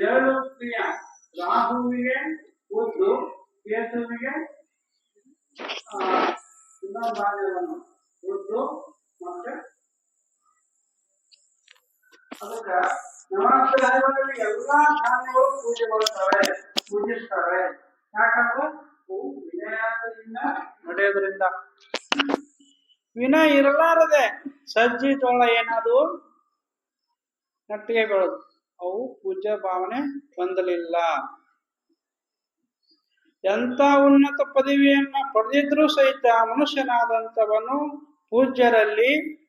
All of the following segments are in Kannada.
ಎರಡು ಪ್ರಿಯ ರಾಹುವಿಗೆ ಒಂದು ಕೇತುವಿಗೆ ಆ, ಇನ್ನೊಂದು ಧಾನ್ಯವನ್ನು ಉದ್ದು ಮತ್ತೆ ಅದಕ್ಕ ನವರಾತ್ರಿ ಎಲ್ಲಾ ಧಾನ್ಯಗಳು ಪೂಜೆ ಮಾಡುತ್ತವೆ ಪೂಜಿಸ್ತವೆ ಯಾಕಂದ್ರೆ ಅವು ನಡೆಯೋದ್ರಿಂದ. ವಿನಯ ಇರಲಾರದೆ ಸಜ್ಜಿ ಜೋಳ ಏನಾದ್ರು ನಟ್ಟಿಗೆ ಬೆಳೆದು. ಅವು ಪೂಜ್ಯ ಭಾವನೆ ಹೊಂದಲಿಲ್ಲ. ಎಂತ ಉನ್ನತ ಪದವಿಯನ್ನ ಪಡೆದಿದ್ರೂ ಸಹಿತ ಮನುಷ್ಯನಾದಂಥವನು ಪೂಜ್ಯರಲ್ಲಿ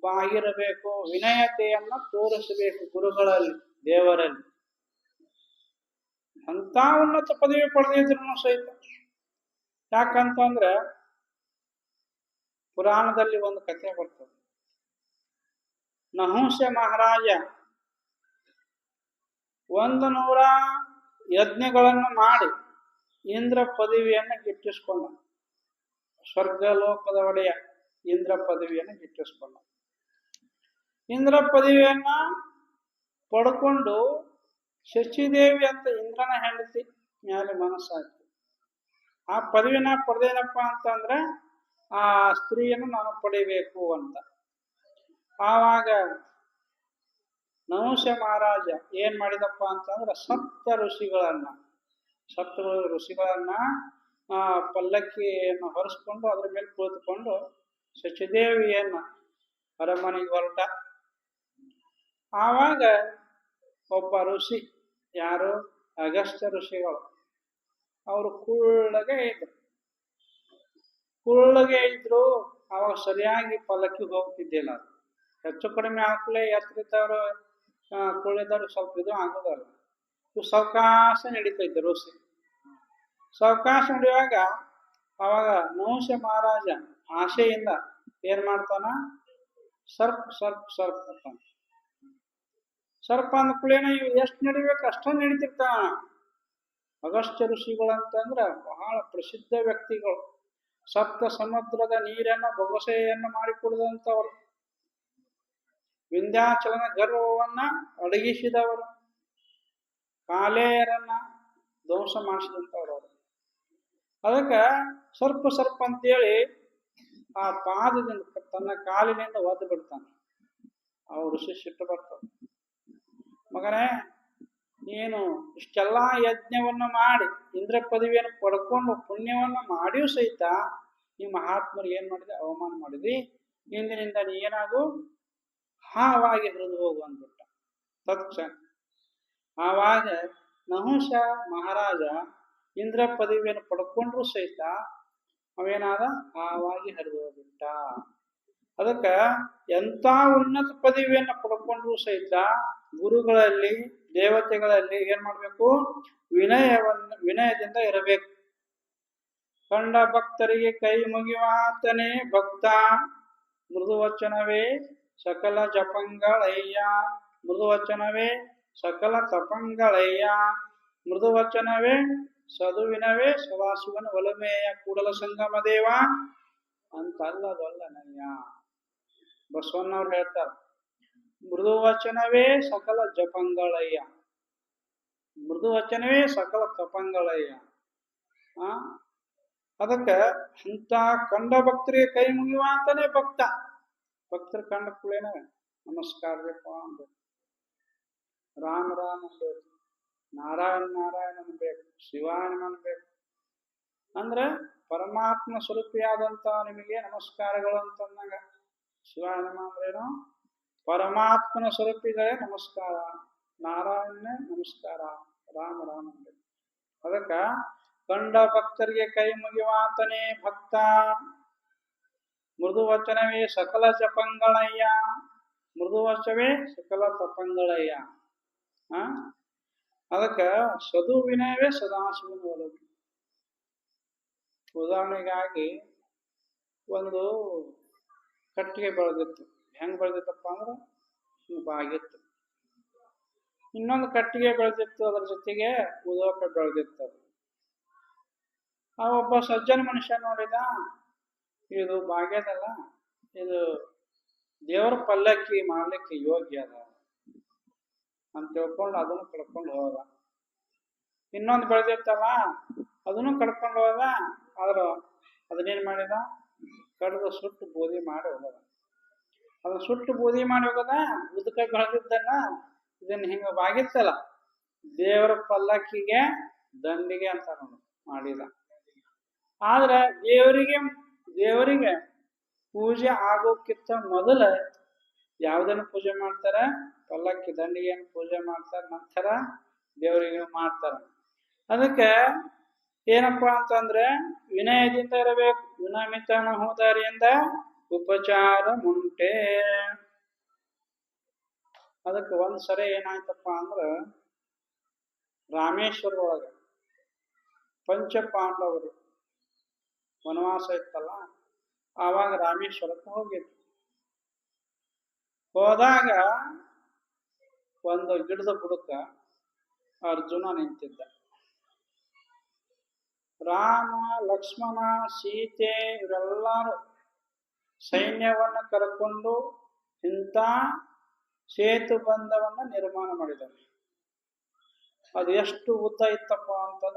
ಬಾಗಿರಬೇಕು, ವಿನಯತೆಯನ್ನ ತೋರಿಸಬೇಕು ಗುರುಗಳಲ್ಲಿ, ದೇವರಲ್ಲಿ. ಅಂತ ಉನ್ನತ ಪದವಿ ಪಡೆದಿದ್ರು ಸಹಿತ. ಯಾಕಂತಂದ್ರೆ ಪುರಾಣದಲ್ಲಿ ಒಂದು ಕಥೆ ಬರ್ತದೆ. ನಹುಂಸ ಮಹಾರಾಜ ಒಂದು ನೂರ ಯಜ್ಞಗಳನ್ನು ಮಾಡಿ ಇಂದ್ರ ಪದವಿಯನ್ನು ಗಿಟ್ಟಿಸ್ಕೊಂಡ. ಸ್ವರ್ಗಲೋಕದ ಒಡೆಯ ಇಂದ್ರ ಪದವಿಯನ್ನು ಗಿಟ್ಟಿಸ್ಕೊಂಡ. ಇಂದ್ರ ಪದವಿಯನ್ನ ಪಡ್ಕೊಂಡು ಶಶಿದೇವಿ ಅಂತ ಇಂದ್ರನ ಹೆಂಡತಿ ಮೇಲೆ ಮನಸ್ಸಾಯ್ತು ಆ ಪದವಿನ ಪಡೆದೇನಪ್ಪ ಅಂತಂದ್ರೆ, ಆ ಸ್ತ್ರೀಯನ್ನು ನಾನು ಪಡಿಬೇಕು ಅಂತ. ಆವಾಗ ನಹುಷ ಮಹಾರಾಜ ಏನ್ ಮಾಡಿದಪ್ಪ ಅಂತಂದ್ರೆ ಸಪ್ತ ಋಷಿಗಳನ್ನ ಸಪ್ತ ಋಷಿಗಳನ್ನ ಪಲ್ಲಕ್ಕಿಯನ್ನು ಹೊರಿಸ್ಕೊಂಡು ಅದ್ರ ಮೇಲೆ ಕುಳಿತುಕೊಂಡು ಶಚಿದೇವಿಯನ್ನ ಅರಮನೆಗೆ ಹೊರಟ. ಆವಾಗ ಒಬ್ಬ ಋಷಿ, ಯಾರು? ಅಗಸ್ತ್ಯ ಋಷಿಗಳು. ಅವರು ಕುಳ್ಳಗೆ ಇದ್ರು. ಕುಳ್ಳಗೆ ಇದ್ರು ಅವಾಗ ಸರಿಯಾಗಿ ಪಲ್ಲಕ್ಕಿ ಹೋಗ್ತಿದ್ದಿಲ್ಲ. ಹೆಚ್ಚು ಕಡಿಮೆ ಹಾಕ್ಲೆ ಎತ್ತರಿದ್ದವರು ಕುಳ್ಳಿದವ್ರು ಸ್ವಲ್ಪ ಇದು ಆಗೋದಲ್ಲ. ಇವು ಸಾವಕಾಶ ನಡೀತೈತೆ ಋಷಿ ಸಾವಕಾಶ ನಡೆಯುವಾಗ ಅವಾಗ ನಹುಷ ಮಹಾರಾಜ ಆಶೆಯಿಂದ ಏನ್ ಮಾಡ್ತಾನ? ಸರ್ಪ್ ಸರ್ಪ್ ಸರ್ಪ್ ಅಂತಾನ. ಸರ್ಪ ಅಂದ ಕುಳೇನ ಇವು ಎಷ್ಟು ನಡಿಬೇಕು ಅಷ್ಟೊಂದು ನಡೀತಿರ್ತಾನ. ಅಗಸ್ತ್ಯ ಋಷಿಗಳಂತಂದ್ರ ಬಹಳ ಪ್ರಸಿದ್ಧ ವ್ಯಕ್ತಿಗಳು. ಸಪ್ತ ಸಮುದ್ರದ ನೀರನ್ನ, ಬೊಗಸೆಯನ್ನು ಮಾಡಿಕೊಡಿದಂಥವರು ವಿಂಧ್ಯಾಚಲನ ಗರ್ವವನ್ನ ಅಡಗಿಸಿದವರು. ಕಾಲೇಯರನ್ನ ಧ್ವಂಸ ಮಾಡಿಸಿದಂಥವ್ರು ಅದಕ್ಕೆ ಸರ್ಪ ಸರ್ಪ ಅಂತೇಳಿ ಆ ಪಾದದಿಂದ ತನ್ನ ಕಾಲಿನಿಂದ ಒದ್ದು ಬಿಡ್ತಾನೆ. ಆ ಋಷಿ ಸಿಟ್ಟು ಬರ್ತದೆ ಮಗನೇ, ನೀನು ಇಷ್ಟೆಲ್ಲಾ ಯಜ್ಞವನ್ನು ಮಾಡಿ, ಇಂದ್ರ ಪದವಿಯನ್ನು ಪಡ್ಕೊಂಡು ಪುಣ್ಯವನ್ನು ಮಾಡಿಯೂ ಸಹಿತ ನಿಮ್ಮ ಮಹಾತ್ಮರಿಗೆ ಏನು ಮಾಡಿದೆ? ಅವಮಾನ ಮಾಡಿದ್ರಿ. ಇಂದಿನಿಂದ ನೀ ಏನಾಗು? ಹಾವಾಗಿ ಹರಿದು ಹೋಗು ಅಂದ್ಬಿಟ್ಟ ತತ್ಕ್ಷಣ. ಆವಾಗ ನಹುಷ ಮಹಾರಾಜ ಇಂದ್ರ ಪದವಿಯನ್ನು ಪಡ್ಕೊಂಡ್ರು ಸಹಿತ ಅವೇನಾದ ಹಾವಾಗಿ ಹರಿದು ಹೋಗ್ಬಿಟ್ಟ ಅದಕ್ಕ ಎಂತ ಉನ್ನತ ಪದವಿಯನ್ನು ಪಡ್ಕೊಂಡ್ರು ಸಹಿತ ಗುರುಗಳಲ್ಲಿ, ದೇವತೆಗಳಲ್ಲಿ ಏನ್ ಮಾಡಬೇಕು? ವಿನಯವನ್ನು, ವಿನಯದಿಂದ ಇರಬೇಕು. ಕಂಡ ಭಕ್ತರಿಗೆ ಕೈ ಮುಗಿವಾತನೇ ಭಕ್ತ ಮೃದುವಚನವೇ ಸಕಲ ಜಪಂಗಳಯ್ಯ, ಮೃದುವಚನವೇ ಸಕಲ ತಪಂಗಳಯ್ಯ. ಮೃದುವಚನವೇ ಸದುವಿನವೇ ಸದಾಶಿವನ ಒಲಮೆಯ ಕೂಡಲ ಸಂಗಮ ದೇವ. ಅಂತಲ್ಲದೊಲ್ಲನಯ್ಯ. ಬಸವಣ್ಣವ್ರು ಹೇಳ್ತಾರೆ, ಮೃದುವಚನವೇ ಸಕಲ ಜಪಂಗಳಯ್ಯ. ಮೃದುವಚನವೇ ಸಕಲ ತಪಂಗಳಯ್ಯ. ಆ? ಅದಕ್ಕೆ ಅಂತ ಕಂಡ ಭಕ್ತರಿಗೆ ಕೈ ಮುಗಿಯುವ ಅಂತಾನೆ ಭಕ್ತ. ಭಕ್ತರು ಕಂಡ ಕೂಡೇನ ನಮಸ್ಕಾರ ಬೇಕು ಅನ್ಬೇಕು ರಾಮ ರಾಮ ಅನ್ಬೇಕು ನಾರಾಯಣ ನಾರಾಯಣ ಅನ್ಬೇಕು ಶಿವಾನ ಅನ್ಬೇಕು ಅಂದ್ರೆ ಪರಮಾತ್ಮ ಸ್ವರೂಪಿಯಾದಂತ ನಿಮಗೆ ನಮಸ್ಕಾರಗಳು ಅಂತಂದಾಗ ಶಿವಾಯನ ಅಂದ್ರೇನು? ಪರಮಾತ್ಮನ ಸ್ವರೂಪಿಗಳೇ ನಮಸ್ಕಾರ. ನಾರಾಯಣನೇ ನಮಸ್ಕಾರ. ರಾಮ ರಾಮ ಅದಕ್ಕ ಕಂಡ ಭಕ್ತರಿಗೆ ಕೈ ಮುಗಿವಾತನೇ ಭಕ್ತ. ಮೃದು ವಚನವೇ ಸಕಲ ಜಪಂಗಳಯ್ಯ. ಮೃದುವಚವೇ ಸಕಲ ತಪಂಗಳಯ್ಯ. ಆ? ಅದಕ್ಕ ಸದು ವಿನಯವೇ ಸದಾಶಿವನ ಒಳಗೆ ಉದಾಹರಣೆಗಾಗಿ ಒಂದು ಕಟ್ಟಿಗೆ ಬೆಳೆದಿತ್ತು. ಹೆಂಗ್ ಬೆಳೆದಿತ್ತಪ್ಪ ಅಂದ್ರೆ? ಬಾಗಿತ್ತು. ಇನ್ನೊಂದು ಕಟ್ಟಿಗೆ ಬೆಳೆದಿತ್ತು, ಅದರ ಜೊತೆಗೆ ಉದೋಕ ಬೆಳೆದಿತ್ತು ಅದು. ಆ ಒಬ್ಬ ಸಜ್ಜನ ಮನುಷ್ಯ ನೋಡಿದ ಇದು ಭಾಗ್ಯದಲ್ಲ. ಇದು ದೇವರ ಪಲ್ಲಕ್ಕಿ ಮಾಡಲಿಕ್ಕೆ ಯೋಗ್ಯ ಅದ. ಅಂತ ತಿಳ್ಕೊಂಡು ಅದನ್ನು ಕಡ್ಕೊಂಡು ಹೋದ. ಇನ್ನೊಂದು ಬೆಳೆದಿತ್ತಲ್ಲ, ಅದನ್ನು ಕಡ್ಕೊಂಡು ಹೋದ. ಆದ್ರೆ ಅದನ್ನೇನು ಮಾಡಿದ? ಕಡ್ದು ಸುಟ್ಟು ಬೂದಿ ಮಾಡಿ ಹೋಗದ ಅದನ್ನ ಸುಟ್ಟು ಬೂದಿ ಮಾಡಿ ಹೋಗದ? ಉದಕ ಬೆಳೆದಿದ್ದನ್ನ ಇದನ್ನ ಹಿಂಗ ಬಾಗಿತ್ತಲ್ಲ. ದೇವರ ಪಲ್ಲಕ್ಕಿಗೆ ದಂಡಿಗೆ ಅಂತ ಮಾಡಿದ. ಆದ್ರೆ ದೇವರಿಗೆ ದೇವರಿಗೆ ಪೂಜೆ ಆಗೋಕ್ಕಿಂತ ಮೊದಲ ಯಾವುದನ್ನು ಪೂಜೆ ಮಾಡ್ತಾರ? ಪಲ್ಲಕ್ಕಿ ದಂಡಿಗೆಯನ್ನು ಪೂಜೆ ಮಾಡ್ತಾರ, ನಂತರ ದೇವರಿಗೆ ಮಾಡ್ತಾರ ಅದಕ್ಕೆ ಏನಪ್ಪಾ ಅಂತಂದ್ರೆ ವಿನಯದಿಂದ ಇರಬೇಕು. ವಿನಮಿತನ ಹೋದಾರಿಯಿಂದ ಉಪಚಾರ ಮುಂಟೆ ಅದಕ್ಕೆ ಒಂದ್ ಸರಿ ಏನಾಯ್ತಪ್ಪ ಅಂದ್ರ ರಾಮೇಶ್ವರ ಒಳಗ ಪಂಚ ಪಾಂಡವರು ವನವಾಸ ಇತ್ತಲ್ಲ, ಆವಾಗ ರಾಮೇಶ್ವರಕ್ಕೆ ಹೋಗಿದ್ರು ಹೋದಾಗ ಒಂದು ಗಿಡದ ಬುಡಕ ಅರ್ಜುನ ನಿಂತಿದ್ದ. ರಾಮ, ಲಕ್ಷ್ಮಣ, ಸೀತೆ ಇವರೆಲ್ಲರೂ ಸೈನ್ಯವನ್ನ ಕರ್ಕೊಂಡು ಇಂಥ ಸೇತು ಬಂಧವನ್ನ ನಿರ್ಮಾಣ ಮಾಡಿದ್ದಾರೆ ಅದು ಎಷ್ಟು ಉದ್ದ ಇತ್ತಪ್ಪ ಅಂತಂದ್ರೆ